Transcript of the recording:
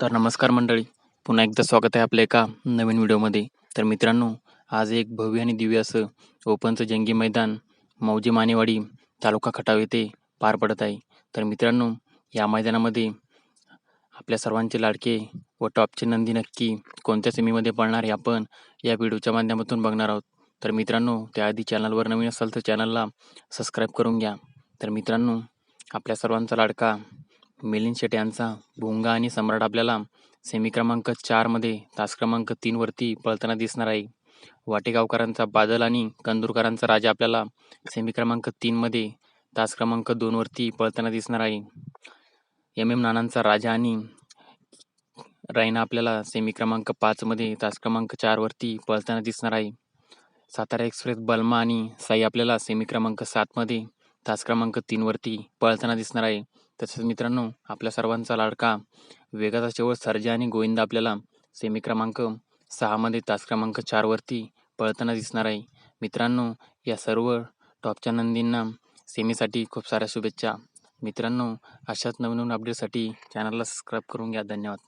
तर नमस्कार मंडळी. पुन्हा एकदा स्वागत आहे आपल्या एका नवीन व्हिडिओमध्ये. तर मित्रांनो आज एक भव्य आणि दिव्य असं ओपनचं जंगी मैदान मौजी मानेवाडी तालुका खटाव येथे पार पडत आहे. तर मित्रांनो या मैदानामध्ये आपल्या सर्वांचे लाडके व टॉपचे नंदी नक्की कोणत्या सेमीमध्ये पळणार हे आपण या व्हिडिओच्या माध्यमातून बघणार आहोत. तर मित्रांनो त्याआधी चॅनलवर नवीन असाल तर चॅनलला सबस्क्राईब करून घ्या. तर मित्रांनो आपल्या सर्वांचा लाडका मिलिंद शेट यांचा भोंगा आणि सम्राट आपल्याला सेमी क्रमांक चारमध्ये तास क्रमांक तीनवरती पळताना दिसणार आहे. वाटेगावकरांचा बादल आणि कंदूरकरांचा राजा आपल्याला सेमी क्रमांक तीनमध्ये तास क्रमांक दोनवरती पळताना दिसणार आहे. एम एम नानांचा राजा आणि रायना आपल्याला सेमी क्रमांक पाचमध्ये तास क्रमांक चारवरती पळताना दिसणार आहे. सातारा एक्सप्रेस बल्मा आणि साई आपल्याला सेमी क्रमांक सातमध्ये तास क्रमांक तीनवरती पळताना दिसणार आहे. तसेच मित्रांनो आपल्या सर्वांचा लाडका वेगाचा शेवट सर्जा आणि गोविंदा आपल्याला सेमी क्रमांक सहामध्ये तास क्रमांक चारवरती पळताना दिसणार आहे. मित्रांनो या सर्व टॉपच्या नंदींना सेमीसाठी खूप साऱ्या शुभेच्छा. मित्रांनो अशाच नवीन नवीन अपडेटसाठी चॅनलला सबस्क्राईब करून घ्या. धन्यवाद.